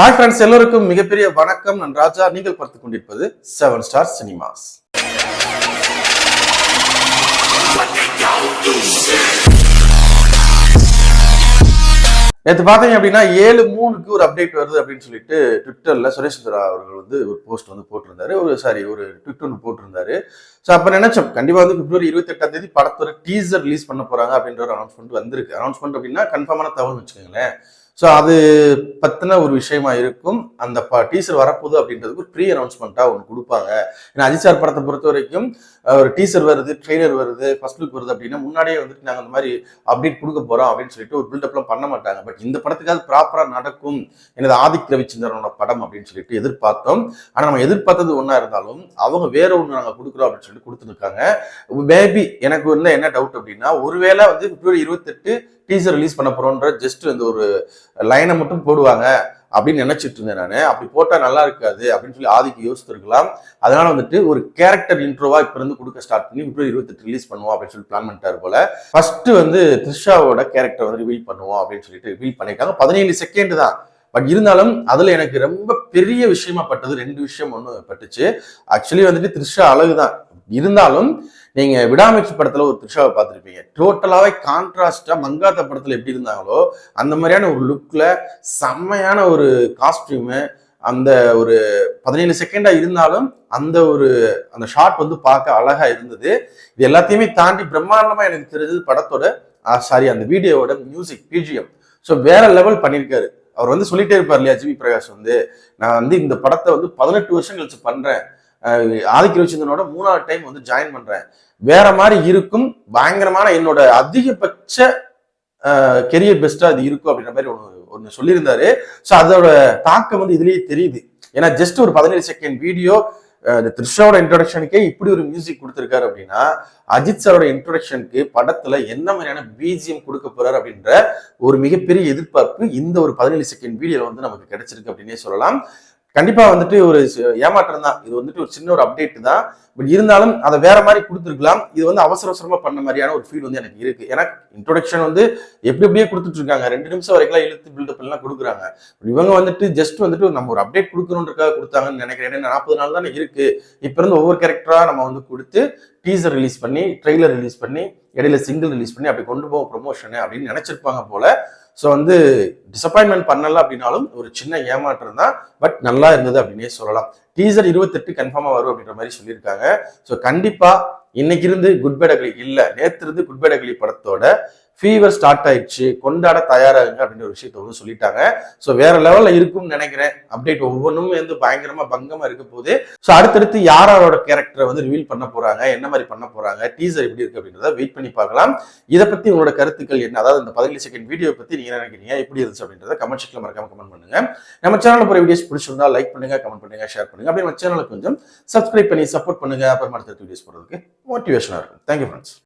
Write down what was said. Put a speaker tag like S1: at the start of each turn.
S1: Hi friends எல்லோருக்கும் மிகப்பெரிய வணக்கம். நான் ராஜா. நீங்கள் பார்த்து கொண்டிருப்பது செவன் ஸ்டார் சினிமாஸ் நேற்று பார்த்தீங்க அப்படின்னா ஏழு மூணுக்கு ஒரு அப்டேட் வருது அப்படின்னு சொல்லிட்டு ட்விட்டரில் சுரேஷ் சுந்தரா அவர்கள் வந்து ஒரு போஸ்ட் வந்து போட்டிருந்தாரு. ஒரு சாரி ஒரு ட்விட் ஒன்று போட்டிருந்தாரு. ஸோ அப்போ நினைச்சோம் கண்டிப்பாக வந்து பிப்ரவரி இருபத்தி எட்டாம் தேதி படத்தோட டீசர் ரிலீஸ் பண்ண போறாங்க அப்படின்ற ஒரு அனௌன்ஸ்மெண்ட் வந்திருக்கு. அனௌன்ஸ்மெண்ட் அப்படின்னா கன்ஃபார்மான தகவல் வச்சுக்கோங்களேன். ஸோ அது பற்றின ஒரு விஷயமா இருக்கும். அந்த ப டீசர் வரப்போகுது அப்படின்றதுக்கு ஒரு ப்ரீ அனௌன்ஸ்மெண்ட்டாக ஒன்று கொடுப்பாங்க. ஏன்னா அஜித் சார் படத்தை பொறுத்த வரைக்கும் ஒரு டீசர் வருது ட்ரெய்லர் வருது ஃபர்ஸ்ட் லுக் வருது அப்படின்னா முன்னாடியே வந்துட்டு நாங்கள் அந்த மாதிரி அப்டேட் கொடுக்க போகிறோம் அப்படின்னு சொல்லிட்டு ஒரு பில்டப்லாம் பண்ண மாட்டாங்க. பட் இந்த படத்துக்காவது ப்ராப்பராக நடக்கும். எனது ஆதிக் ரவிச்சந்திரனோட படம் அப்படின்னு சொல்லிட்டு எதிர்பார்த்தோம். ஆனால் நம்ம எதிர்பார்த்தது ஒன்றா இருந்தாலும் அவங்க வேற ஒன்று நாங்கள் கொடுக்குறோம் அப்படின்னு சொல்லிட்டு கொடுத்துருக்காங்க. மேபி எனக்கு வந்து என்ன டவுட் அப்படின்னா ஒருவேளை வந்து பிப்ரவரி இருபத்தெட்டு டீசர் ரிலீஸ் பண்ண போறோன்ற ஜஸ்ட் இந்த ஒரு லைனை மட்டும் போடுவாங்க அப்படின்னு நினைச்சிட்டு இருந்தேன் நான். அப்படி போட்டா நல்லா இருக்காது அப்படின்னு சொல்லி ஆதிக்கு யோசித்திருக்கலாம். அதனால வந்துட்டு ஒரு கேரக்டர் இன்ட்ரோவா இப்ப இருந்து கொடுக்க ஸ்டார்ட் பண்ணி பிப்ரவரி இருபத்தெட்டு ரிலீஸ் பண்ணுவோம் அப்படின்னு சொல்லி பிளான் பண்ணிட்டாரு போல. ஃபர்ஸ்ட் வந்து த்ரிஷாவோட கேரக்டர் வந்து ரிவீல் பண்ணுவோம் அப்படின்னு சொல்லிட்டு ரிவீல் பண்ணியிருக்காங்க. பதினேழு செகண்ட் தான். பட் இருந்தாலும் அதுல எனக்கு ரொம்ப பெரிய விஷயமா பட்டது ரெண்டு விஷயம் ஒன்று பட்டுச்சு. ஆக்சுவலி வந்துட்டு த்ரிஷா அழகுதான். இருந்தாலும் நீங்க விடாமுயற்சி படத்துல ஒரு த்ரிஷாவை பார்த்துருப்பீங்க. டோட்டலாவே கான்ட்ராஸ்டா மங்காத்த படத்துல எப்படி இருந்தாங்களோ அந்த மாதிரியான ஒரு லுக்ல செம்மையான ஒரு காஸ்டியூமு அந்த ஒரு பதினேழு செகண்டா இருந்தாலும் அந்த ஒரு அந்த ஷாட் வந்து பார்க்க அழகா இருந்தது. இது எல்லாத்தையுமே தாண்டி பிரம்மாண்டமா எனக்கு தெரிஞ்சது படத்தோட சாரி அந்த வீடியோவோட மியூசிக் பிஜிஎம் ஸோ வேற லெவல் பண்ணியிருக்காரு அவர் வந்து சொல்லிட்டே இருப்பார் இல்லையா ஜிவி பிரகாஷ் வந்து நான் வந்து இந்த படத்தை வந்து பதினெட்டு வருஷம் கழிச்சு பண்றேன். ஆதிக்க ரவிச்சந்திரனோட மூணாவது டைம் வந்து ஜாயின் பண்றேன். வேற மாதிரி இருக்கும். பயங்கரமான என்னோட அதிகபட்ச கெரியர் பெஸ்டா அது இருக்கும் அப்படின்ற மாதிரி ஒன்று ஒன்று சொல்லியிருந்தாரு. ஸோ அதோட தாக்கம் வந்து இதுலயே தெரியுது. ஏன்னா ஜஸ்ட் ஒரு பதினேழு செகண்ட் வீடியோ இந்த த்ரிஷாவோட இன்ட்ரொடக்ஷனுக்கே இப்படி ஒரு மியூசிக் கொடுத்துருக்காரு அப்படின்னா அஜித் சாரோட இன்ட்ரொடக்ஷனுக்கு படத்துல என்ன மாதிரியான பிஜிஎம் கொடுக்க போறாரு அப்படின்ற ஒரு மிகப்பெரிய எதிர்பார்ப்பு இந்த ஒரு பதினேழு செகண்ட் வீடியோல வந்து நமக்கு கிடைச்சிருக்கு அப்படின்னே சொல்லலாம். கண்டிப்பா வந்துட்டு ஒரு ஏமாற்றம் தான். இது வந்துட்டு ஒரு சின்ன ஒரு அப்டேட் தான். பட் இருந்தாலும் அதை வேற மாதிரி கொடுத்துருக்கலாம். இது வந்து அவசர அவசரமா பண்ண மாதிரியான ஒரு ஃபீல் வந்து எனக்கு இருக்கு. ஏன்னா இன்ட்ரோடக்ஷன் வந்து எப்படி எப்படியே கொடுத்துட்டு இருக்காங்க ரெண்டு நிமிஷம் வரைக்கும் இழுத்து பில்டப் எல்லாம் கொடுக்குறாங்க. இவங்க வந்துட்டு ஜஸ்ட் வந்துட்டு நம்ம ஒரு அப்டேட் கொடுக்கணுன்றக்காக கொடுத்தாங்கன்னு நினைக்கிறேன். ஏன்னா நாற்பது நாள் தானே இருக்கு. இப்ப இருந்து ஒவ்வொரு கேரக்டரா நம்ம வந்து கொடுத்து டீசர் ரிலீஸ் பண்ணி ட்ரெய்லர் ரிலீஸ் பண்ணி இடையில சிங்கிள் ரிலீஸ் பண்ணி அப்படி கொண்டு போக ப்ரொமோஷனு அப்படின்னு நினைச்சிருப்பாங்க போல. ஸோ வந்து டிசப்பாயின்மெண்ட் பண்ணல அப்படின்னாலும் ஒரு சின்ன ஏமாற்றம் தான். பட் நல்லா இருந்தது அப்படின்னே சொல்லலாம். டீசர் இருபத்தெட்டு கன்ஃபார்மாக வரும் அப்படின்ற மாதிரி சொல்லியிருக்காங்க. ஸோ கண்டிப்பாக இன்னைக்கு இருந்து குட் பேட் அக்லி இருந்து குட் பேட் படத்தோட ஃபீவர் ஸ்டார்ட் ஆயிடுச்சு கொண்டாட தயாராகுங்க அப்படின்ற ஒரு விஷயத்த வந்து சொல்லிட்டாங்க. ஸோ வேற லெவலில் இருக்கும்னு நினைக்கிறேன். அப்டேட் ஒவ்வொன்றும் வந்து பயங்கரமா பங்கமா இருக்க போது ஸோ அடுத்தடுத்து யார் யாரோட கேரக்டரை வந்து ரிவீல் பண்ண போறாங்க என்ன மாதிரி பண்ண போறாங்க டீசர் எப்படி இருக்கு அப்படின்றத வெயிட் பண்ணி பார்க்கலாம். இதை பத்தி உங்களோட கருத்துக்கள் என்ன? அதாவது இந்த பதினேழு செகண்ட் வீடியோ பத்தி நீங்க நினைக்கிறீங்க? எப்படி இருந்துச்சு அப்படின்றத கமெண்ட் செக்ல மறக்காம கமெண்ட் பண்ணுங்க. நம்ம சேனல் போற வீடியோஸ் பிடிச்சிருந்தா லைக் பண்ணுங்க கமெண்ட் பண்ணுங்க ஷேர் பண்ணுங்க. அப்படியே நம்ம சேனலுக்கு கொஞ்சம் சப்ஸ்கிரைப் பண்ணி சப்போர்ட் பண்ணுங்க. அப்புறம் அடுத்த வீடியோஸ் போடுறதுக்கு மோட்டிவேஷனா இருக்கும். Thank you friends